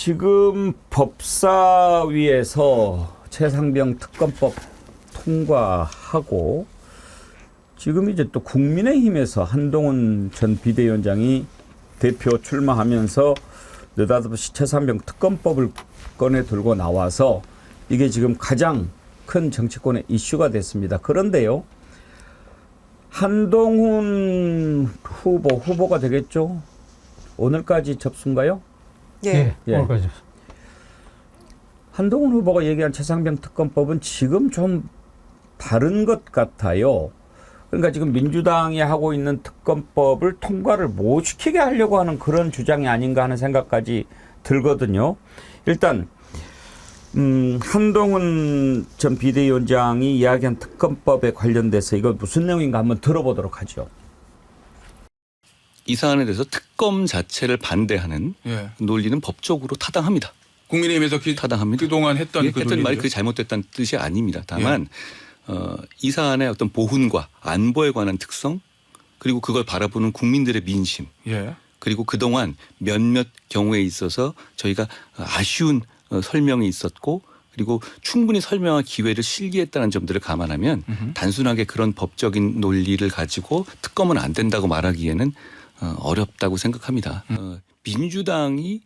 지금 법사위에서 최상병 특검법 통과하고 지금 이제 또 국민의힘에서 한동훈 전 비대위원장이 대표 출마하면서 느닷없이 최상병 특검법을 꺼내 들고 나와서 이게 지금 가장 큰 정치권의 이슈가 됐습니다. 그런데요. 한동훈 후보 후보가 되겠죠? 오늘까지 접수인가요? 예. 예. 오늘까지. 한동훈 후보가 얘기한 최상병 특검법은 지금 좀 다른 것 같아요. 그러니까 지금 민주당이 하고 있는 특검법을 통과를 못 시키게 하려고 하는 그런 주장이 아닌가 하는 생각까지 들거든요. 일단 음, 한동훈 전 비대위원장이 이야기한 특검법에 관련돼서 이거 무슨 내용인가 한번 들어보도록 하죠. 이 사안에 대해서 특검 자체를 반대하는 예. 논리는 법적으로 타당합니다. 국민의힘에서 그, 타당합니다. 그동안 했던 예, 그 했던 말이 논리죠. 그게 잘못됐다는 뜻이 아닙니다. 다만 어, 이 사안의 어떤 보훈과 안보에 관한 특성 그리고 그걸 바라보는 국민들의 민심 예. 그리고 그동안 몇몇 경우에 있어서 저희가 아쉬운 어, 설명이 있었고 그리고 충분히 설명할 기회를 실기했다는 점들을 감안하면 음흠. 단순하게 그런 법적인 논리를 가지고 특검은 안 된다고 말하기에는 어, 어렵다고 생각합니다. 음. 어, 민주당이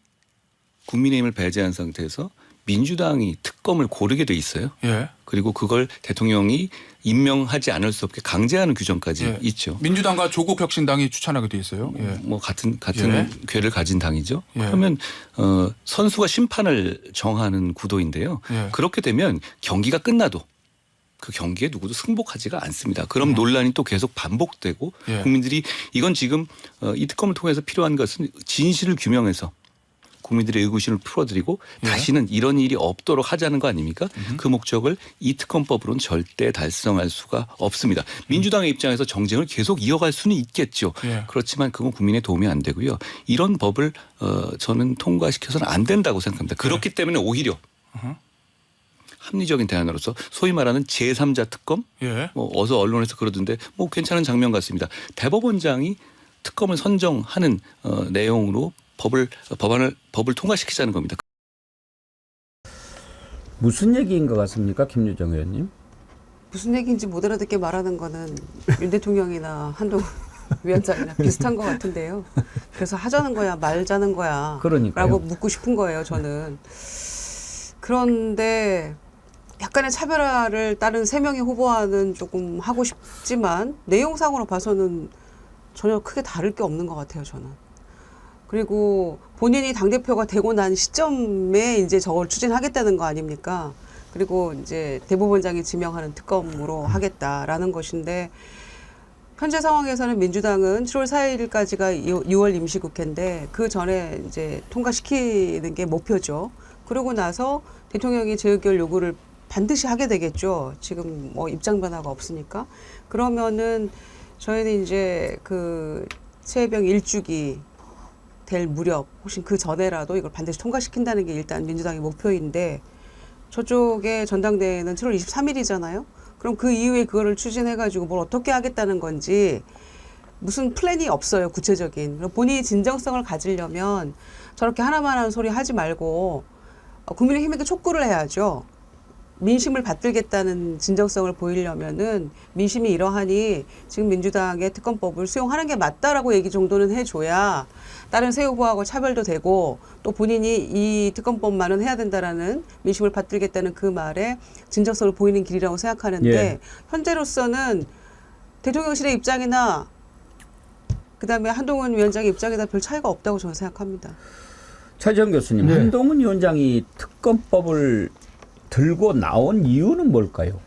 국민의힘을 배제한 상태에서 민주당이 특검을 고르게 돼 있어요. 예. 그리고 그걸 대통령이 임명하지 않을 수 없게 강제하는 규정까지 예. 있죠. 민주당과 조국 혁신당이 추천하게 돼 있어요. 예. 뭐 같은 같은 예. 괴를 가진 당이죠. 예. 그러면 어 선수가 심판을 정하는 구도인데요. 예. 그렇게 되면 경기가 끝나도 그 경기에 누구도 승복하지가 않습니다. 그럼 논란이 또 계속 반복되고 음. 예. 국민들이 이건 지금 어, 이 특검을 통해서 필요한 것은 진실을 규명해서 국민들의 의구심을 풀어드리고 예. 다시는 이런 일이 없도록 하자는 거 아닙니까? 그 목적을 이 특검법으로는 절대 달성할 수가 없습니다. 민주당의 입장에서 정쟁을 계속 이어갈 수는 있겠죠. 예. 그렇지만 그건 국민의 도움이 안 되고요. 이런 법을 어, 저는 통과시켜서는 안 된다고 생각합니다. 그렇기 때문에 오히려 어허. 합리적인 대안으로서 소위 말하는 제3자 특검 예. 뭐 어서 언론에서 그러던데 뭐 괜찮은 장면 같습니다. 대법원장이 특검을 선정하는 어, 내용으로 법을 법안을 법을 통과시키자는 겁니다. 무슨 얘기인 것 같습니까, 김유정 의원님? 무슨 얘기인지 못 알아듣게 말하는 거는 윤 대통령이나 한동훈 위원장이나 비슷한 것 같은데요. 그래서 하자는 거야, 말자는 거야. 그러니까요. 라고 묻고 싶은 거예요, 저는. 그런데 약간의 차별화를 다른 세 명의 후보와는 조금 하고 싶지만 내용상으로 봐서는 전혀 크게 다를 게 없는 것 같아요, 저는. 그리고 본인이 당 대표가 되고 난 시점에 이제 저걸 추진하겠다는 거 아닙니까? 그리고 이제 대법원장이 지명하는 특검으로 하겠다라는 것인데 현재 상황에서는 민주당은 7월 4일까지가 6월 임시국회인데 그 전에 이제 통과시키는 게 목표죠. 그러고 나서 대통령이 재의결 요구를 반드시 하게 되겠죠. 지금 뭐 입장 변화가 없으니까. 그러면은 저희는 이제 그 새해병 일주기 될 무렵 혹시 그 전에라도 이걸 반드시 통과시킨다는 게 일단 민주당의 목표인데 저쪽에 전당대회는 7월 23일이잖아요. 그럼 그 이후에 그거를 추진해가지고 뭘 어떻게 하겠다는 건지 무슨 플랜이 없어요 구체적인. 본인이 진정성을 가지려면 저렇게 하나만 하는 소리 하지 말고 어, 국민의힘에게 촉구를 해야죠. 민심을 받들겠다는 진정성을 보이려면은 민심이 이러하니 지금 민주당의 특검법을 수용하는 게 맞다라고 얘기 정도는 해줘야 다른 새 후보하고 차별도 되고 또 본인이 이 특검법만은 해야 된다라는 민심을 받들겠다는 그 말에 진정성을 보이는 길이라고 생각하는데 예. 현재로서는 대통령실의 입장이나 그다음에 한동훈 위원장의 입장이나 별 차이가 없다고 저는 생각합니다. 차지영 교수님, 네. 한동훈 위원장이 특검법을 들고 나온 이유는 뭘까요?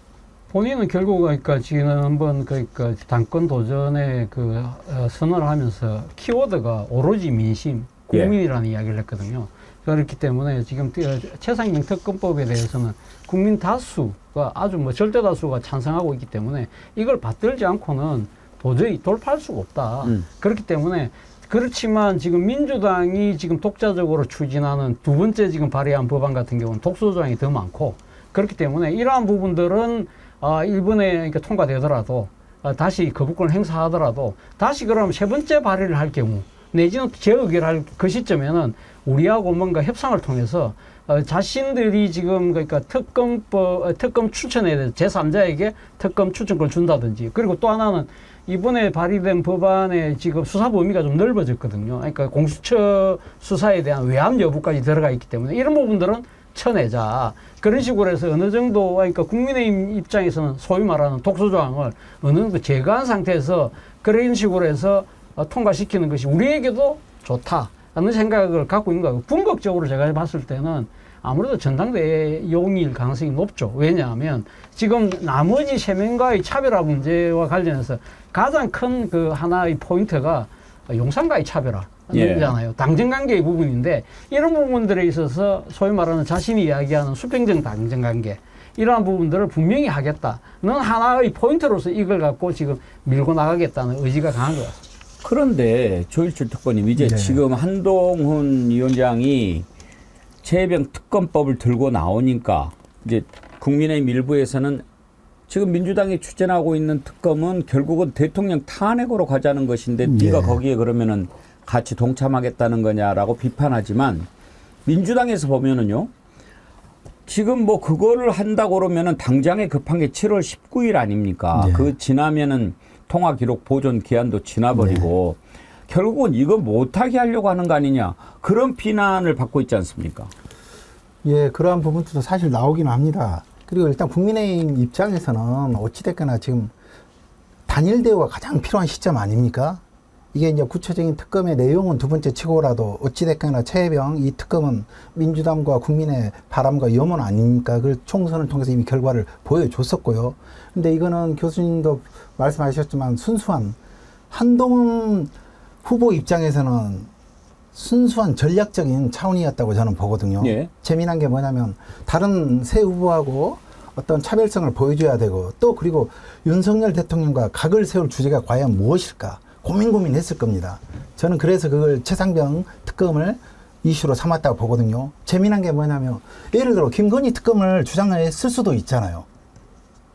본인은 결국 그러니까 지금 한번 그러니까 당권 도전에 그 어, 선언을 하면서 키워드가 오로지 민심, 예. 국민이라는 이야기를 했거든요. 그렇기 때문에 지금 그 최상병 특검법에 대해서는 국민 다수가 아주 뭐 절대 다수가 찬성하고 있기 때문에 이걸 받들지 않고는 도저히 돌파할 수가 없다. 음. 그렇기 때문에 그렇지만 지금 민주당이 지금 독자적으로 추진하는 두 번째 지금 발의한 법안 같은 경우는 독소 조항이 더 많고 그렇기 때문에 이러한 부분들은 아, 일본에 그러니까 통과되더라도 아, 다시 거부권을 행사하더라도 다시 그럼 세 번째 발의를 할 경우는 내지는 재의결할 그 시점에는 우리하고 뭔가 협상을 통해서 어, 자신들이 지금 그러니까 특검법 어, 특검 추천에 대해서 제3자에게 특검 추천권을 준다든지 그리고 또 하나는 이번에 발의된 법안의 지금 수사 범위가 좀 넓어졌거든요. 그러니까 공수처 수사에 대한 외압 여부까지 들어가 있기 때문에 이런 부분들은 쳐내자. 그런 식으로 해서 어느 정도 그러니까 국민의힘 입장에서는 소위 말하는 독소 조항을 어느 정도 제거한 상태에서 그런 식으로 해서 어, 통과시키는 것이 우리에게도 좋다. 하는 생각을 갖고 있는 거고 궁극적으로 제가 봤을 때는 아무래도 전당대회 용일 가능성이 높죠. 왜냐하면 지금 나머지 세 명과의 차별화 문제와 관련해서 가장 큰 그 하나의 포인트가 용산과의 차별화. 예. 잖아요. 당정 관계의 부분인데 이런 부분들에 있어서 소위 말하는 자신이 이야기하는 수평적 당정 관계 이러한 부분들을 분명히 하겠다 는 하나의 포인트로서 이걸 갖고 지금 밀고 나가겠다는 의지가 강한 것 같습니다. 그런데 조일출 특보님 이제 네. 지금 한동훈 위원장이 최혜병 특검법을 들고 나오니까 이제 국민의힘 일부에서는 지금 민주당이 추진하고 있는 특검은 결국은 대통령 탄핵으로 가자는 것인데 네가 예. 거기에 그러면은 같이 동참하겠다는 거냐라고 비판하지만 민주당에서 보면은요. 지금 뭐 그거를 한다고 그러면은 당장에 급한 게 7월 19일 아닙니까? 네. 그 지나면은 통화 기록 보존 기한도 지나버리고 결국은 이거 못하게 하려고 하는 거 아니냐 그런 비난을 받고 있지 않습니까? 예, 그러한 부분도 사실 나오긴 합니다. 그리고 일단 국민의힘 입장에서는 어찌됐거나 지금 단일 대우가 가장 필요한 시점 아닙니까? 이게 이제 구체적인 특검의 내용은 두 번째 치고라도 어찌됐거나 최혜병 이 특검은 민주당과 국민의 바람과 염원 아닙니까? 그 총선을 통해서 이미 결과를 보여줬었고요. 근데 이거는 교수님도 말씀하셨지만 순수한 한동훈 후보 입장에서는 순수한 전략적인 차원이었다고 저는 보거든요. 예. 재미난 게 뭐냐면 다른 새 후보하고 어떤 차별성을 보여줘야 되고 또 그리고 윤석열 대통령과 각을 세울 주제가 과연 무엇일까 고민 고민했을 겁니다. 저는 그래서 그걸 최상병 특검을 이슈로 삼았다고 보거든요. 재미난 게 뭐냐면 예를 들어 김건희 특검을 주장했을 수도 있잖아요.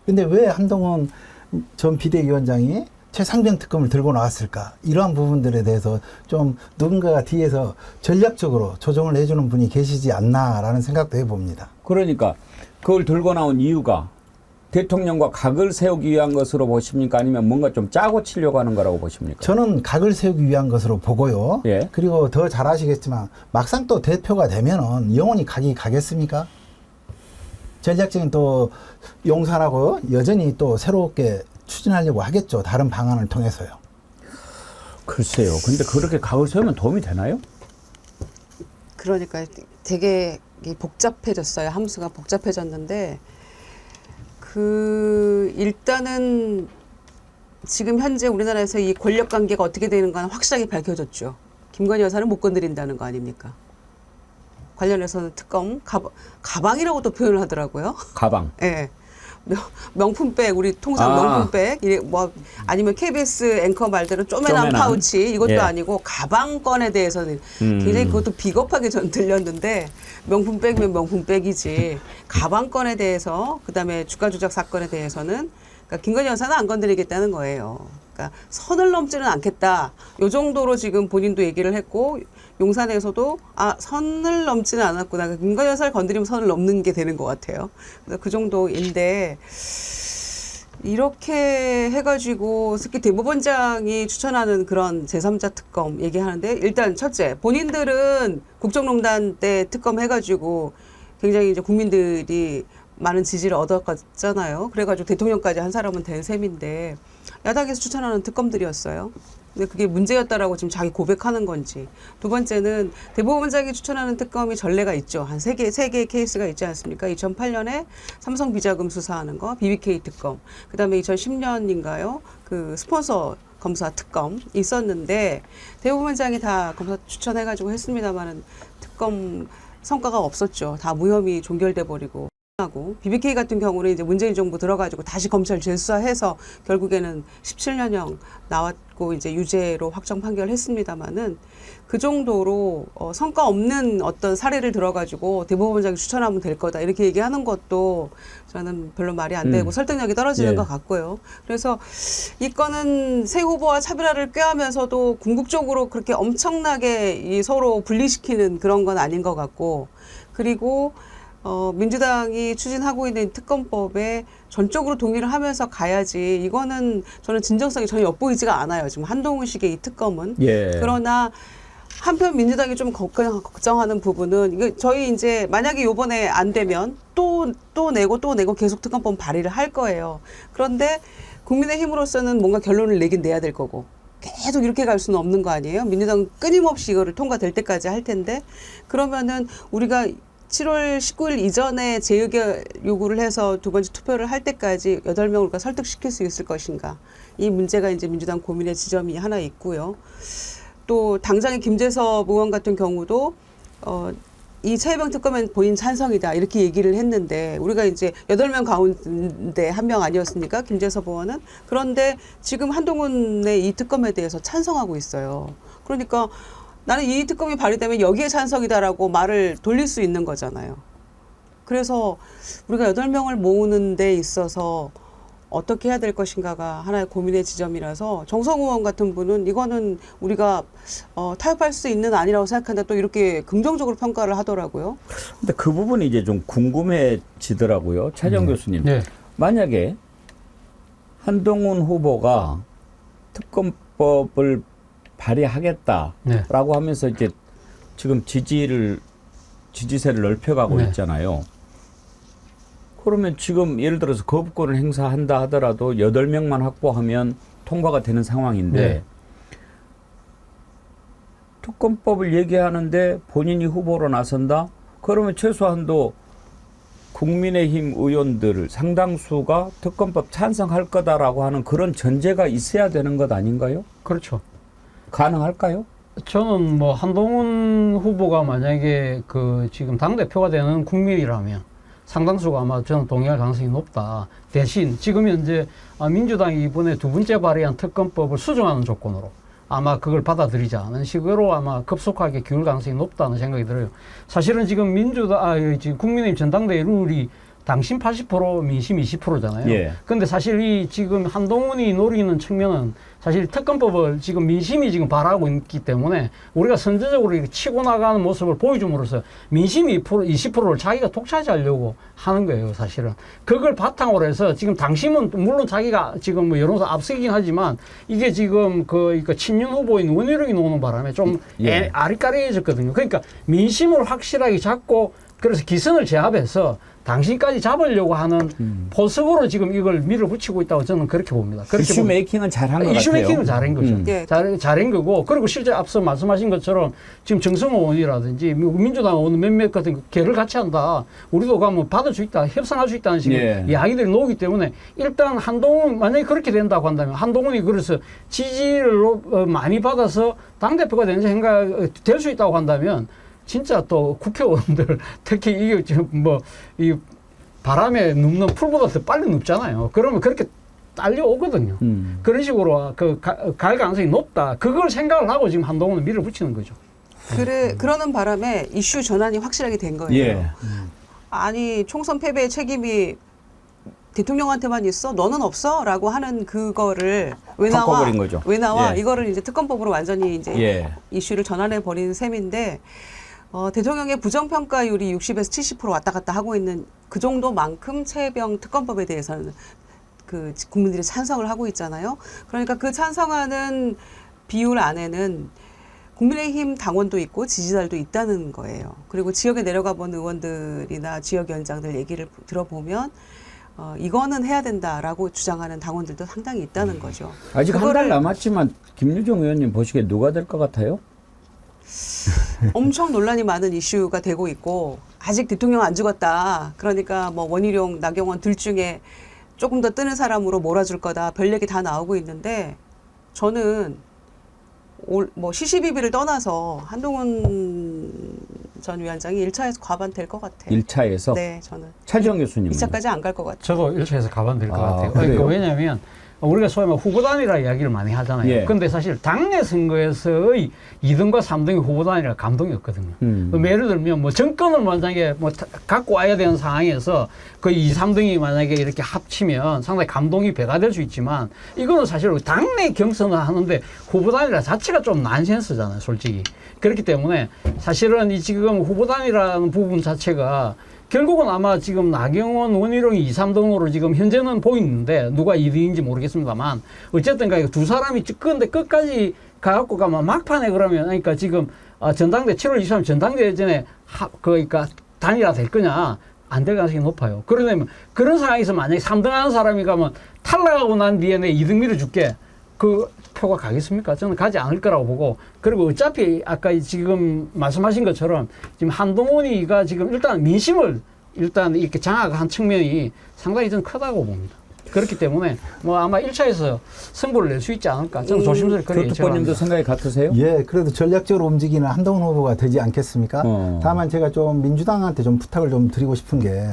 근데 왜 한동훈 전 비대위원장이 최상병 특검을 들고 나왔을까? 이러한 부분들에 대해서 좀 누군가가 뒤에서 전략적으로 조정을 해주는 분이 계시지 않나라는 생각도 해봅니다. 그러니까 그걸 들고 나온 이유가 대통령과 각을 세우기 위한 것으로 보십니까? 아니면 뭔가 좀 짜고 치려고 하는 거라고 보십니까? 저는 각을 세우기 위한 것으로 보고요. 예. 그리고 더 잘 아시겠지만 막상 또 대표가 되면은 영원히 각이 가겠습니까? 전략적인 또 용산하고 여전히 또 새롭게 추진하려고 하겠죠. 다른 방안을 통해서요. 글쎄요. 근데 그렇게 각을 세우면 도움이 되나요? 그러니까 되게 복잡해졌어요. 함수가 복잡해졌는데 그 일단은 지금 현재 우리나라에서 이 권력 관계가 어떻게 되는 건 확실하게 밝혀졌죠. 김건희 여사는 못 건드린다는 거 아닙니까? 관련해서는 특검 가방, 가방이라고도 표현을 하더라고요. 가방. 예. 명- 명 품백 우리 통상 아. 명품백 이래 뭐 아니면 KBS 앵커 말대로 쪼매난 쪼매난. 파우치 이것도 예. 아니고 가방건에 대해서는 음. 굉장히 그것도 비겁하게 전 들렸는데 명품백이면 명품백이지 가방건에 대해서 그다음에 주가 조작 사건에 대해서는 그러니까 김건희 여사는 안 건드리겠다는 거예요. 그러니까 선을 넘지는 않겠다. 요 정도로 지금 본인도 얘기를 했고 용산에서도 아 선을 넘지는 않았구나. 그러니까 김건희 여사를 건드리면 선을 넘는 게 되는 것 같아요. 그 정도인데 이렇게 해가지고 특히 대법원장이 추천하는 그런 제3자 특검 얘기하는데 일단 첫째 본인들은 국정농단 때 특검 해가지고 굉장히 이제 국민들이 많은 지지를 얻었잖아요. 그래가지고 대통령까지 한 사람은 된 셈인데 야당에서 추천하는 특검들이었어요. 근데 그게 문제였다라고 지금 자기 고백하는 건지. 두 번째는 대법원장이 추천하는 특검이 전례가 있죠. 한 세 개, 세 개의 케이스가 있지 않습니까? 2008년에 삼성 비자금 수사하는 거, BBK 특검. 그 다음에 2010년인가요? 그 스폰서 검사 특검 있었는데 대법원장이 다 검사 추천해가지고 했습니다만은 특검 성과가 없었죠. 다 무혐의 종결돼 버리고. 하고 BBK 같은 경우는 이제 문재인 정부 들어가지고 다시 검찰 재수사해서 결국에는 17년형 나왔고 이제 유죄로 확정 판결했습니다마는 그 정도로 어, 성과 없는 어떤 사례를 들어가지고 대법원장이 추천하면 될 거다 이렇게 얘기하는 것도 저는 별로 말이 안 되고 음. 설득력이 떨어지는 예. 것 같고요. 그래서 이 건은 새 후보와 차별화를 꾀하면서도 궁극적으로 그렇게 엄청나게 이 서로 분리시키는 그런 건 아닌 것 같고 그리고 어, 민주당이 추진하고 있는 특검법에 전적으로 동의를 하면서 가야지 이거는 저는 진정성이 전혀 엿보이지가 않아요. 지금 한동훈식의 이 특검은. 예. 그러나 한편 민주당이 좀 걱정, 걱정하는 부분은 이거 저희 이제 만약에 요번에 안 되면 또 또 내고 또 내고 계속 특검법 발의를 할 거예요. 그런데 국민의힘으로서는 뭔가 결론을 내긴 내야 될 거고 계속 이렇게 갈 수는 없는 거 아니에요? 민주당 끊임없이 이거를 통과될 때까지 할 텐데 그러면은 우리가 7월 19일 이전에 재의결 요구를 해서 두 번째 투표를 할 때까지 여덟 명을 설득시킬 수 있을 것인가. 이 문제가 이제 민주당 고민의 지점이 하나 있고요. 또 당장의 김재섭 의원 같은 경우도 어, 이 최혜병 특검엔 본인 찬성이다 이렇게 얘기를 했는데 우리가 이제 여덟 명 가운데 한 명 아니었습니까 김재섭 의원은 그런데 지금 한동훈의 이 특검에 대해서 찬성하고 있어요. 그러니까 나는 이 특검이 발의되면 여기에 찬성이다라고 말을 돌릴 수 있는 거잖아요. 그래서 우리가 여덟 명을 모으는 데 있어서 어떻게 해야 될 것인가가 하나의 고민의 지점이라서 정성 의원 같은 분은 이거는 우리가 어, 타협할 수 있는 아니라고 생각하는데 또 이렇게 긍정적으로 평가를 하더라고요. 근데 그 부분이 이제 좀 궁금해지더라고요. 최정 교수님. 네. 만약에 한동훈 후보가 특검법을 발의하겠다라고 네. 하면서 이제 지금 지지를 지지세를 넓혀가고 네. 있잖아요. 그러면 지금 예를 들어서 거부권을 행사한다 하더라도 여덟 명만 확보하면 통과가 되는 상황인데 네. 특검법을 얘기하는데 본인이 후보로 나선다? 그러면 최소한도 국민의힘 의원들 상당수가 특검법 찬성할 거다라고 하는 그런 전제가 있어야 되는 것 아닌가요? 그렇죠. 가능할까요? 저는 뭐 한동훈 후보가 만약에 그 지금 당 대표가 되는 국민이라면 상당수가 아마 저는 동의할 가능성이 높다. 대신 지금 현재 아, 민주당이 이번에 두 번째 발의한 특검법을 수정하는 조건으로 아마 그걸 받아들이지 않은 식으로 아마 급속하게 기울 가능성이 높다는 생각이 들어요. 사실은 지금 민주당, 아, 이 지금 국민의힘 전당대회 룰이 당신 80% 민심 20%잖아요. 예. 근데 사실 이 지금 한동훈이 노리는 측면은 사실 특검법을 지금 민심이 지금 바라고 있기 때문에 우리가 선제적으로 이렇게 치고 나가는 모습을 보여줌으로써 민심 2% 20%를 자기가 독차지하려고 하는 거예요, 사실은. 그걸 바탕으로 해서 지금 당심은 물론 자기가 지금 뭐 여론조 앞서긴 하지만 이게 지금 그, 그 친윤 후보인 원희룡이 나오는 바람에 좀 예. 애- 아리까리해졌거든요. 그러니까 민심을 확실하게 잡고 그래서 기선을 제압해서 당신까지 잡으려고 하는 포석으로 지금 이걸 밀어붙이고 있다고 저는 그렇게 봅니다. 그렇게 이슈. 메이킹은 잘한 것 같아요. 이슈 메이킹을 잘한 거죠. 음. 예. 잘, 잘한 거고, 그리고 실제 앞서 말씀하신 것처럼 지금 정성호 의원이라든지 민주당 의원 몇몇 같은 거 개를 같이 한다. 우리도 가면 받을 수 있다. 협상할 수 있다는 식의 예. 이야기들이 나오기 때문에 일단 한동훈, 만약에 그렇게 된다고 한다면 한동훈이 그래서 지지를 높- 어, 많이 받아서 당대표가 되는 생각, 될 수 있다고 한다면 진짜 또 국회의원들 특히 이게 지금 뭐, 이 바람에 눕는 풀보다 더 빨리 눕잖아요. 그러면 그렇게 딸려오거든요. 음. 그런 식으로 그 갈 가능성이 높다. 그걸 생각을 하고 지금 한동훈은 밀어붙이는 거죠. 그래 그러는 바람에 이슈 전환이 확실하게 된 거예요. 예. 아니 총선 패배의 책임이 대통령한테만 있어? 너는 없어? 라고 하는 그거를 왜 나와? 왜 나와? 예. 이거를 이제 특검법으로 완전히 이제 예. 이슈를 전환해 버린 셈인데 어, 대통령의 부정평가율이 60에서 70% 왔다 갔다 하고 있는 그 정도만큼 최혜병 특검법에 대해서는 그 국민들이 찬성을 하고 있잖아요. 그러니까 그 찬성하는 비율 안에는 국민의힘 당원도 있고 지지자들도 있다는 거예요. 그리고 지역에 내려가 본 의원들이나 지역 위원장들 얘기를 들어보면 어, 이거는 해야 된다라고 주장하는 당원들도 상당히 있다는 거죠. 아직 한 달 남았지만 김유정 의원님 보시기에 누가 될 것 같아요? 엄청 논란이 많은 이슈가 되고 있고 아직 대통령 안 죽었다. 그러니까 뭐 원희룡, 나경원 둘 중에 조금 더 뜨는 사람으로 몰아줄 거다. 별 얘기 다 나오고 있는데 저는 올, 뭐 시시비비를 떠나서 한동훈 전 위원장이 1차에서 과반될 것 같아요. 일차에서 네, 저는 차지영 교수님. 2차까지 안 갈 것 같아요. 저도 일차에서 가면 될것 아, 같아요. 그러니까 왜냐하면 우리가 소위 말 후보단이라 이야기를 많이 하잖아요. 예. 근데 사실 당내 선거에서의 2등과 3등이 후보단이라 감동이 없거든요. 음. 뭐 예를 들면 뭐 정권을 만약에 뭐 타- 갖고 와야 되는 상황에서 그 2, 3등이 만약에 이렇게 합치면 상당히 감동이 배가 될 수 있지만 이거는 사실 당내 경선을 하는데 후보단이라 자체가 좀 난센스잖아요, 솔직히. 그렇기 때문에 사실은 이 지금 후보단이라는 부분 자체가 결국은 아마 지금 나경원, 원희룡이 2, 3등으로 지금 현재는 보이는데 누가 2등인지 모르겠습니다만 어쨌든 간에 두 사람이 근데 끝까지 가갖고 가면 막판에 그러면 그러니까 지금 아, 전당대 7월 23일 전당대 전에 하, 그러니까 단일화 될 거냐 안 될 가능성이 높아요. 그러면 그런 상황에서 만약에 3등 하는 사람이 가면 탈락하고 난 뒤에 내 2등 밀어줄게. 그 표가 가겠습니까? 저는 가지 않을 거라고 보고 그리고 어차피 아까 지금 말씀하신 것처럼 지금 한동훈이가 지금 일단 민심을 일단 이렇게 장악한 측면이 상당히 좀 크다고 봅니다. 그렇기 때문에 뭐 아마 1차에서 승부를 낼 수 있지 않을까 저는 음, 조심스럽게 그렇게 예측합니다. 생각이 같으세요? 예, 그래도 전략적으로 움직이는 한동훈 후보가 되지 않겠습니까? 어. 다만 제가 좀 민주당한테 좀 부탁을 좀 드리고 싶은 게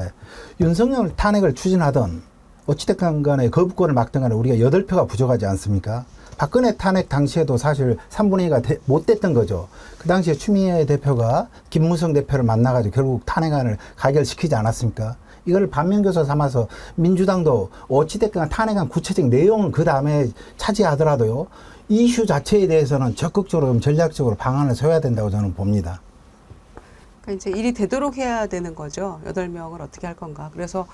윤석열 탄핵을 추진하던 어찌됐건 간에 거부권을 막든 간에 우리가 여덟 표가 부족하지 않습니까? 박근혜 탄핵 당시에도 사실 3분의 2가 못 됐던 거죠. 그 당시에 추미애 대표가 김무성 대표를 만나가지고 결국 탄핵안을 가결시키지 않았습니까? 이걸 반면교사 삼아서 민주당도 어찌됐건 탄핵안 구체적인 내용은 그 다음에 차지하더라도요. 이슈 자체에 대해서는 적극적으로 좀 전략적으로 방안을 세워야 된다고 저는 봅니다. 이제 일이 되도록 해야 되는 거죠. 여덟 명을 어떻게 할 건가. 그래서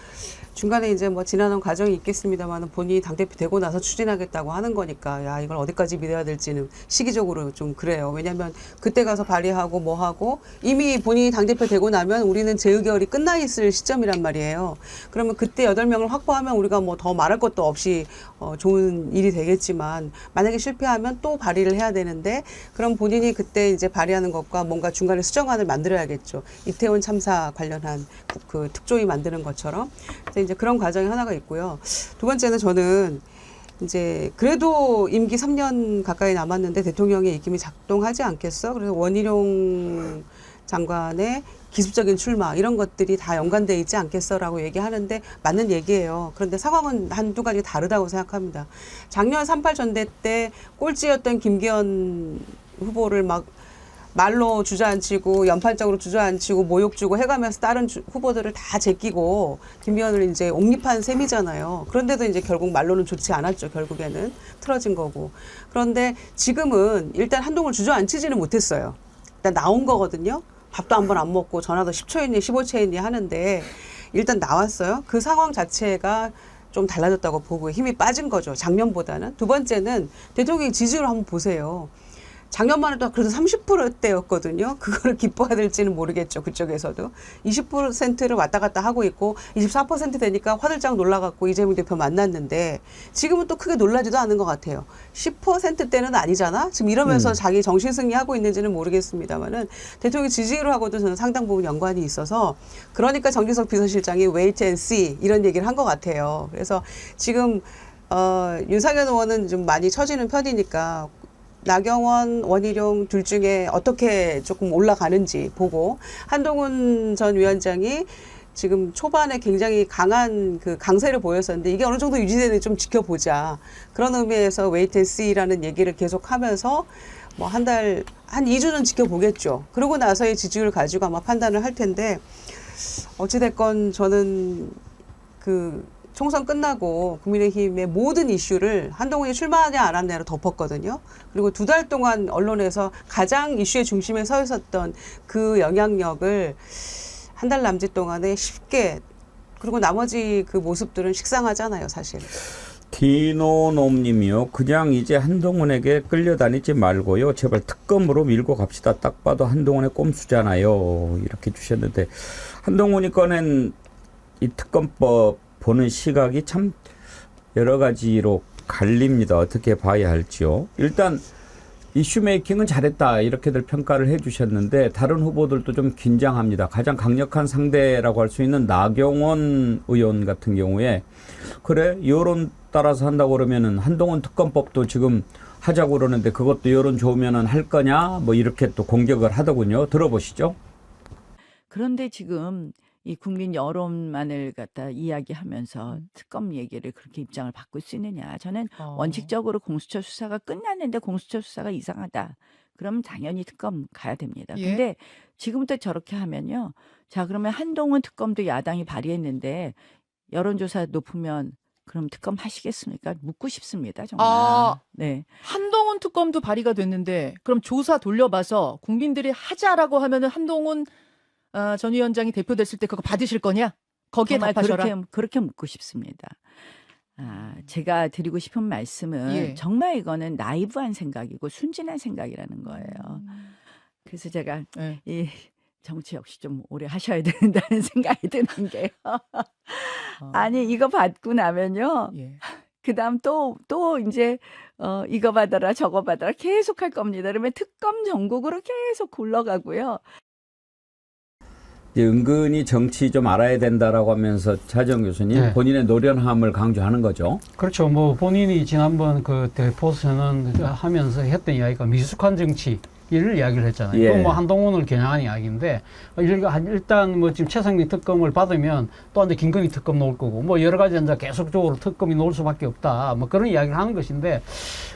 중간에 이제 뭐 지나는 과정이 있겠습니다만 본인이 당대표 되고 나서 추진하겠다고 하는 거니까 야, 이걸 어디까지 믿어야 될지는 시기적으로 좀 그래요. 왜냐면 그때 가서 발의하고 뭐 하고 이미 본인이 당대표 되고 나면 우리는 재의결이 끝나 있을 시점이란 말이에요. 그러면 그때 여덟 명을 확보하면 우리가 뭐 더 말할 것도 없이 어, 좋은 일이 되겠지만 만약에 실패하면 또 발의를 해야 되는데 그럼 본인이 그때 이제 발의하는 것과 뭔가 중간에 수정안을 만들어야겠죠. 이태원 참사 관련한 그, 그 특조위 만드는 것처럼 그래서 이제 그런 과정이 하나가 있고요. 두 번째는 저는 이제 그래도 임기 3년 가까이 남았는데 대통령의 입김이 작동하지 않겠어? 그래서 원희룡 장관의 기습적인 출마 이런 것들이 다 연관돼 있지 않겠어라고 얘기하는데 맞는 얘기예요. 그런데 상황은 한두 가지 다르다고 생각합니다. 작년 38 전대 때 꼴찌였던 김기현 후보를 막 말로 주저앉히고 연판적으로 주저앉히고 모욕 주고 해가면서 다른 주- 후보들을 다 제끼고 김기현을 이제 옹립한 셈이잖아요. 그런데도 이제 결국 말로는 좋지 않았죠. 결국에는 틀어진 거고. 그런데 지금은 일단 한동을 주저앉히지는 못했어요. 일단 나온 거거든요. 밥도 한 번 안 먹고 전화도 10초 했니 15초 했니 하는데 일단 나왔어요. 그 상황 자체가 좀 달라졌다고 보고 힘이 빠진 거죠. 작년보다는. 두 번째는 대통령 지지율 한번 보세요. 작년만 해도 그래도 30%대였거든요. 그거를 기뻐해야 될지는 모르겠죠. 그쪽에서도. 20%를 왔다 갔다 하고 있고 24% 되니까 화들짝 놀라갖고 이재명 대표 만났는데 지금은 또 크게 놀라지도 않은 것 같아요. 10%대는 아니잖아. 지금 이러면서 자기 정신 승리하고 있는지는 모르겠습니다만은 대통령 지지율 하고도 저는 상당 부분 연관이 있어서 그러니까 정기석 비서실장이 wait and see 이런 얘기를 한 것 같아요. 그래서 지금 어, 윤상현 의원은 좀 많이 처지는 편이니까 나경원, 원희룡 둘 중에 어떻게 조금 올라가는지 보고 한동훈 전 위원장이 지금 초반에 굉장히 강한 그 강세를 보였었는데 이게 어느 정도 유지되는지 좀 지켜보자. 그런 의미에서 웨이트 C라는 얘기를 계속 하면서 뭐 한 달, 한 2주는 지켜보겠죠. 그러고 나서의 지지율 가지고 아마 판단을 할 텐데 어찌됐건 저는 그 총선 끝나고 국민의힘의 모든 이슈를 한동훈이 출마하냐 안 하냐로 덮었거든요. 그리고 두 달 동안 언론에서 가장 이슈의 중심에 서 있었던 그 영향력을 한 달 남짓 동안에 쉽게 그리고 나머지 그 모습들은 식상하잖아요, 사실. 디노놈님이요. 그냥 이제 한동훈에게 끌려다니지 말고요. 제발 특검으로 밀고 갑시다. 딱 봐도 한동훈의 꼼수잖아요. 이렇게 주셨는데 한동훈이 꺼낸 이 특검법 보는 시각이 참 여러 가지로 갈립니다. 어떻게 봐야 할지요. 일단 이슈 메이킹은 잘했다 이렇게들 평가를 해주셨는데 다른 후보들도 좀 긴장합니다. 가장 강력한 상대라고 할 수 있는 나경원 의원 같은 경우에 그래 여론 따라서 한다고 그러면은 한동훈 특검법도 지금 하자고 그러는데 그것도 여론 좋으면은 할 거냐 뭐 이렇게 또 공격을 하더군요. 들어보시죠. 그런데 지금 이 국민 여론만을 갖다 이야기하면서 음. 특검 얘기를 그렇게 입장을 바꿀 수 있느냐. 저는 어. 원칙적으로 공수처 수사가 끝났는데 공수처 수사가 이상하다. 그럼 당연히 특검 가야 됩니다. 예. 근데 지금부터 저렇게 하면요. 자, 그러면 한동훈 특검도 야당이 발의했는데 여론조사 높으면 그럼 특검 하시겠습니까? 묻고 싶습니다. 정말. 아. 네. 한동훈 특검도 발의가 됐는데 그럼 조사 돌려봐서 국민들이 하자라고 하면은 한동훈 아, 전 위원장이 대표됐을 때 그거 받으실 거냐? 거기에 답하셔라. 그렇게, 그렇게 묻고 싶습니다. 아, 제가 드리고 싶은 말씀은 예. 정말 이거는 나이브한 생각이고 순진한 생각이라는 거예요. 음. 그래서 제가 네. 이 정치 역시 좀 오래 하셔야 된다는 생각이 드는 게요. 어. 아니 이거 받고 나면요. 예. 그다음 또또 이제 어 이거 받아라 저거 받아라 계속 할 겁니다. 그러면 특검 전국으로 계속 굴러가고요. 은근히 정치 좀 알아야 된다라고 하면서 차정 교수님 네. 본인의 노련함을 강조하는 거죠. 그렇죠. 뭐 본인이 지난번 그 대포선언 하면서 했던 이야기가 미숙한 정치. 이를 이야기를 했잖아요. 예. 그건 뭐 한동훈을 겨냥한 이야기인데 일단 뭐 지금 최상위 특검을 받으면 또 이제 김건희 특검 놓을 거고 뭐 여러 가지 이제 계속적으로 특검이 놓을 수밖에 없다. 뭐 그런 이야기를 하는 것인데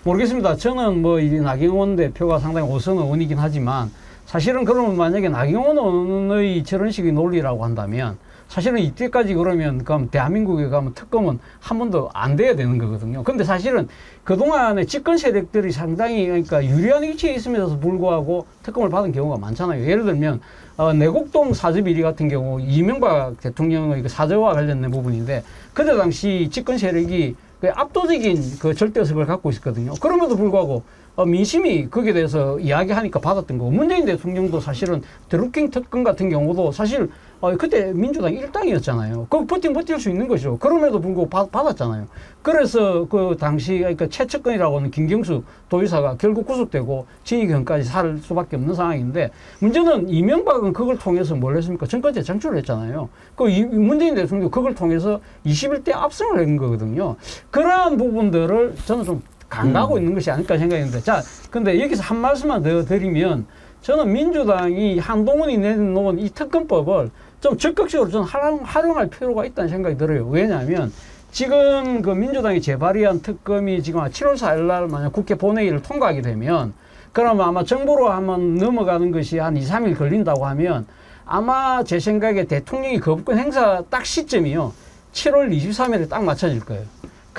모르겠습니다. 저는 뭐 이 나경원 대표가 상당히 오선 의원이긴 하지만 사실은 그러면 만약에 나경원 의원의 저런 식의 논리라고 한다면 사실은 이때까지 그러면 그럼 대한민국에 가면 특검은 한 번도 안 돼야 되는 거거든요. 근데 사실은 그동안에 집권 세력들이 상당히 그러니까 유리한 위치에 있음에도 불구하고 특검을 받은 경우가 많잖아요. 예를 들면 어, 내곡동 사저 비리 같은 경우 이명박 대통령의 그 사저와 관련된 부분인데 그때 당시 집권 세력이 그 압도적인 그 절대성을 갖고 있었거든요. 그럼에도 불구하고 어, 민심이 거기에 대해서 이야기하니까 받았던 거고 문재인 대통령도 사실은 드루킹 특검 같은 경우도 사실 어, 그때 민주당 일당이었잖아요. 그 버팅 버틸 수 있는 거죠. 그럼에도 불구하고 받, 받았잖아요. 그래서 그 당시 그러니까 최측근이라고 하는 김경수 도의사가 결국 구속되고 징역형까지 살 수밖에 없는 상황인데 문제는 이명박은 그걸 통해서 뭘 했습니까? 정권제 창출을 했잖아요. 그 이- 문재인 대통령도 그걸 통해서 21대 압승을 한 거거든요. 그러한 부분들을 저는 좀 간과하고 있는 것이 아닐까 생각했는데 자, 근데 여기서 한 말씀만 더 드리면 저는 민주당이 한동훈이 내놓은 이 특검법을 좀 적극적으로 저는 활용, 활용 할 필요가 있다는 생각이 들어요. 왜냐하면 지금 그 민주당이 재발의한 특검이 지금 7월 4일 날 만약 국회 본회의를 통과하게 되면 그러면 아마 정부로 한번 넘어가는 것이 한 2, 3일 걸린다고 하면 아마 제 생각에 대통령이 거부권 행사 딱 시점이요. 7월 23일에 딱 맞춰질 거예요.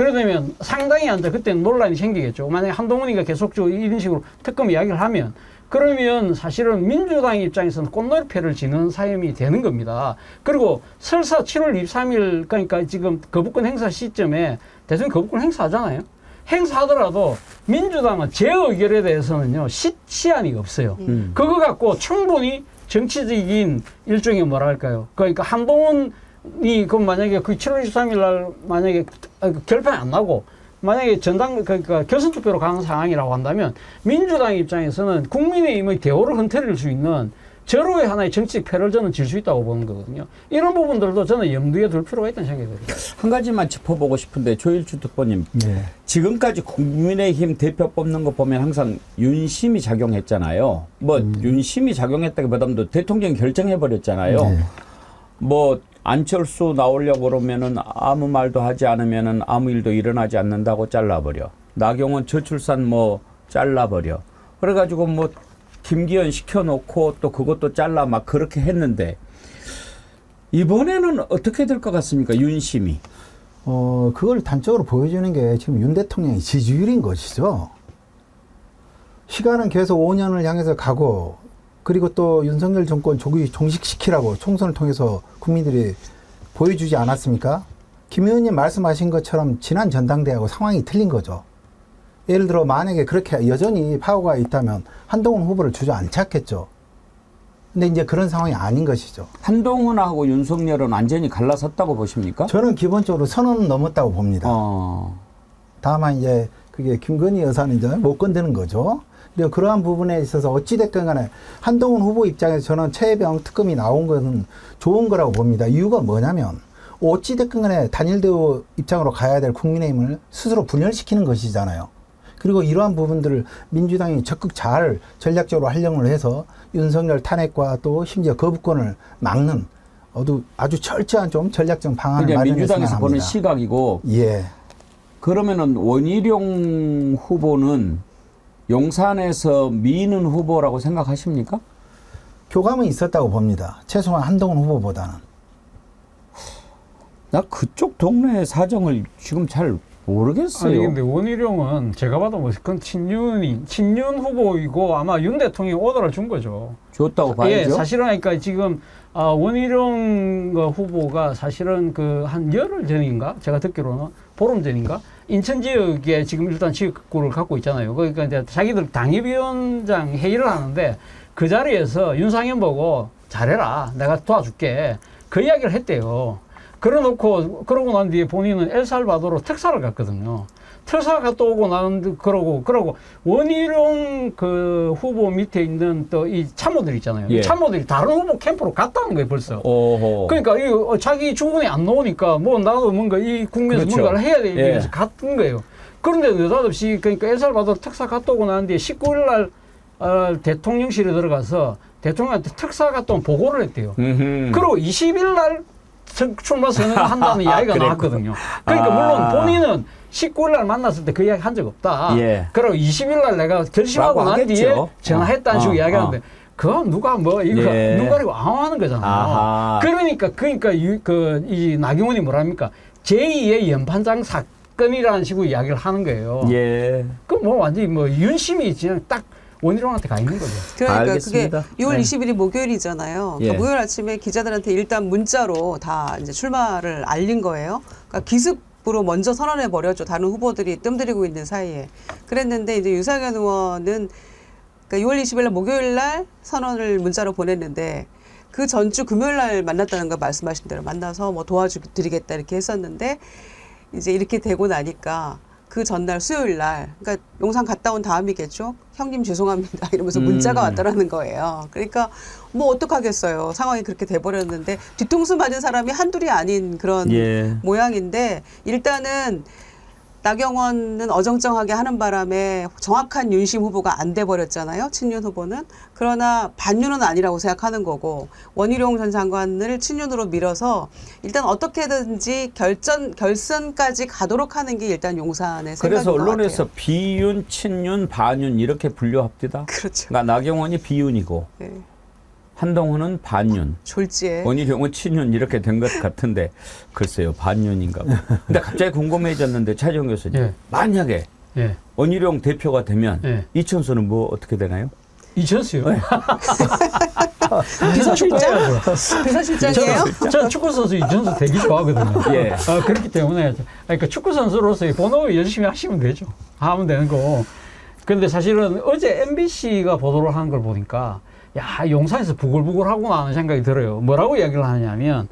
그러면 상당히 앉아 그때 논란이 생기겠죠. 만약에 한동훈이가 계속적으로 이런 식으로 특검 이야기를 하면 그러면 사실은 민주당 입장에서는 꽃놀이패를 지는 사임이 되는 겁니다. 그리고 설사 7월 23일 그러니까 지금 거부권 행사 시점에 대통령 거부권 행사하잖아요. 행사하더라도 민주당은 제 의결에 대해서는요 시, 시한이 없어요. 음. 그거 갖고 충분히 정치적인 일종의 뭐랄까요. 그러니까 한동훈 이그 만약에 그 7월 23일 날 만약에 아, 그 결판이 안 나고 만약에 전당 그러니까 결선 투표로 가는 상황이라고 한다면 민주당 입장에서는 국민의힘의 대오를 흔들릴 수 있는 절호의 하나의 정치적 패를 저는 질 수 있다고 보는 거거든요. 이런 부분들도 저는 염두에 둘 필요가 있다는 생각이 들어요. 한 가지만 짚어보고 싶은데 조일주 특보님 네. 지금까지 국민의힘 대표 뽑는 거 보면 항상 윤심이 작용했잖아요. 뭐 윤심이 작용했다기보다도 대통령이 결정해 버렸잖아요. 네. 뭐 안철수 나오려고 그러면은 아무 말도 하지 않으면은 아무 일도 일어나지 않는다고 잘라버려. 나경원 저출산 뭐 잘라버려. 그래가지고 뭐 김기현 시켜놓고 또 그것도 잘라 막 그렇게 했는데 이번에는 어떻게 될 것 같습니까? 윤심이. 어, 그걸 단적으로 보여주는 게 지금 윤 대통령의 지지율인 것이죠. 시간은 계속 5년을 향해서 가고, 그리고 또 윤석열 정권 조기 종식시키라고 총선을 통해서 국민들이 보여주지 않았습니까? 김 의원님 말씀하신 것처럼 지난 전당대회하고 상황이 틀린 거죠. 예를 들어 만약에 그렇게 여전히 파워가 있다면 한동훈 후보를 주저앉혔겠죠. 근데 이제 그런 상황이 아닌 것이죠. 한동훈하고 윤석열은 완전히 갈라섰다고 보십니까? 저는 기본적으로 선언은 넘었다고 봅니다. 어. 다만 이제 그게 김건희 여사는 이제 못 건드는 거죠. 그러한 부분에 있어서 어찌됐든 간에 한동훈 후보 입장에서 저는 최혜병 특검이 나온 것은 좋은 거라고 봅니다. 이유가 뭐냐면 어찌됐든 간에 단일 대우 입장으로 가야 될 국민의힘을 스스로 분열시키는 것이잖아요. 그리고 이러한 부분들을 민주당이 적극 잘 전략적으로 활용을 해서 윤석열 탄핵과 또 심지어 거부권을 막는 어두 아주 철저한 좀 전략적 방안을 마련했으면 민주당에서. 보는 시각이고 예. 그러면은 원희룡 후보는 용산에서 미는 후보라고 생각하십니까? 교감은 있었다고 봅니다. 최소한 한동훈 후보보다는. 나 그쪽 동네 사정을 지금 잘 모르겠어요. 아니 근데 원희룡은 제가 봐도 뭐 그건 친윤이 친윤 후보이고 아마 윤 대통령이 오더를 준 거죠. 줬다고 봐야죠. 예, 사실은 그러니까 지금 아, 원희룡 그 후보가 사실은 그 한 열흘 전인가 제가 듣기로는 보름 전인가 인천 지역에 지금 일단 지역구를 갖고 있잖아요. 그러니까 이제 자기들 당협위원장 회의를 하는데 그 자리에서 윤상현 보고 잘해라 내가 도와줄게 그 이야기를 했대요. 그래놓고 그러고 난 뒤에 본인은 엘살바도로 특사를 갔거든요. 특사 갔다 오고 나는 그러고 그러고 원희룡 그 후보 밑에 있는 또 이 참모들 있잖아요. 이 예. 참모들이 다른 후보 캠프로 갔다는 거예요 벌써. 오호. 그러니까 이 어, 자기 주문이 안 나오니까 뭐 나도 뭔가 이 국면에서 그렇죠. 뭔가를 해야 되기 예. 갔던 거예요. 그런데 느닷없이 그러니까 엘살바도르 특사 갔다 오고 난 뒤에 19일 날 어, 대통령실에 들어가서 대통령한테 특사 갔다 온 보고를 했대요. 음흠. 그리고 20일 날 선- 출마 선언을 한다는 이야기가 그랬구나. 나왔거든요. 그러니까 아. 물론 본인은 19일 날 만났을 때 그 이야기 한 적 없다. 예. 그리고 20일 날 내가 결심하고 난 하겠죠. 뒤에 전화했다는 어, 식으로 어, 이야기하는데 그거 누가 뭐 이거 예. 누가 이거 앙호하는 거잖아요. 아하. 그러니까 그러니까 그이 나경원이 뭐랍니까 제2의 연판장 사건이라는 식으로 이야기를 하는 거예요. 예. 그뭐 완전히 뭐 윤심이 그냥 딱 원희룡한테 가 있는 거죠. 그러니까 알겠습니다. 그게 6월 네. 20일이 목요일이잖아요. 예. 그러니까 목요일 아침에 기자들한테 일단 문자로 다 이제 출마를 알린 거예요. 그러니까 기습 으로 먼저 선언해 버렸죠. 다른 후보들이 뜸들이고 있는 사이에. 그랬는데 이제 유상현 의원은 그러니까 6월 20일 날 목요일 날 선언을 문자로 보냈는데 그 전주 금요일 날 만났다는 거 말씀하신 대로 만나서 뭐 도와드리겠다 이렇게 했었는데 이제 이렇게 되고 나니까 그 전날 수요일 날 그러니까 용산 갔다 온 다음이겠죠. 형님 죄송합니다 이러면서 문자가 음. 왔더라는 거예요. 그러니까 뭐 어떡하겠어요. 상황이 그렇게 돼 버렸는데 뒤통수 맞은 사람이 한둘이 아닌 그런 예. 모양인데 일단은 나경원은 어정쩡하게 하는 바람에 정확한 윤심 후보가 안 돼 버렸잖아요. 친윤 후보는. 그러나 반윤은 아니라고 생각하는 거고 원희룡 전 장관을 친윤으로 밀어서 일단 어떻게든지 결전 결선까지 가도록 하는 게 일단 용산의 생각인 그래서 것 언론에서. 비윤, 친윤, 반윤 이렇게 분류합디다. 그렇죠. 그러니까 나경원이 비윤이고 네. 한동훈은 반윤, 졸지에 원희룡은 친윤 이렇게 된 것 같은데 글쎄요 반윤인가 봐. 근데 갑자기 궁금해졌는데 차지영 교수님 예. 만약에 예. 원희룡 대표가 되면 예. 이천수는 뭐 어떻게 되나요? 이천수요. 네. 비서실장 비서실장이에요. 저는, 저는 축구 선수 이천수 되게 좋아하거든요. 예. 아, 그렇기 때문에 그러니까 축구 선수로서의 본업을 열심히 하시면 되죠. 하면 되는 거고. 그런데 사실은 어제 MBC가 보도를 하는 걸 보니까 야 용산에서 부글부글하구나 하는 생각이 들어요. 뭐라고 이야기를 하냐면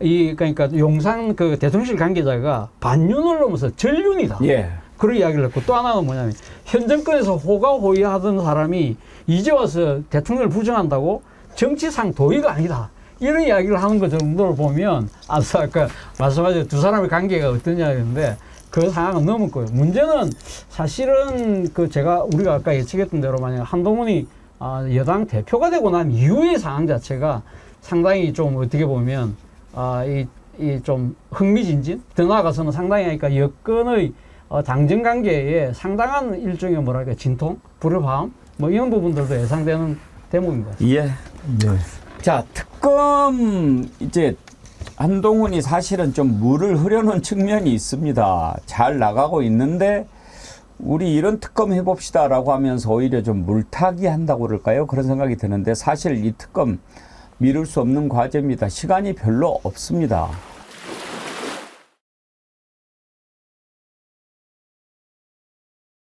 이 그러니까 용산 그 대통령실 관계자가 반윤을 넘어서 전륜이다. 예. 그런 이야기를 했고 또 하나는 뭐냐면 현 정권에서 호가호위하던 사람이 이제 와서 대통령을 부정한다고 정치상 도의가 아니다. 이런 이야기를 하는 것 정도를 보면 아까 아까 말씀하신 두 사람의 관계가 어떠냐였는데 그 상황은 거예요. 문제는 사실은 그 제가 우리가 아까 예측했던 대로 만약 한동훈이 아, 여당 대표가 되고 난 이후의 상황 자체가 상당히 좀 어떻게 보면 아, 이, 이 좀 흥미진진 더 나아가서는 상당히 그러니까 여건의 어, 당정 관계에 상당한 일종의 뭐랄까 진통, 불협화음 뭐 이런 부분들도 예상되는 대목인 것 같습니다. 예. 네. 자 특검 이제 한동훈이 사실은 좀 물을 흐려놓은 측면이 있습니다. 잘 나가고 있는데 우리 이런 특검 해봅시다라고 하면서 오히려 좀 물타기 한다고 그럴까요? 그런 생각이 드는데 사실 이 특검 미룰 수 없는 과제입니다. 시간이 별로 없습니다.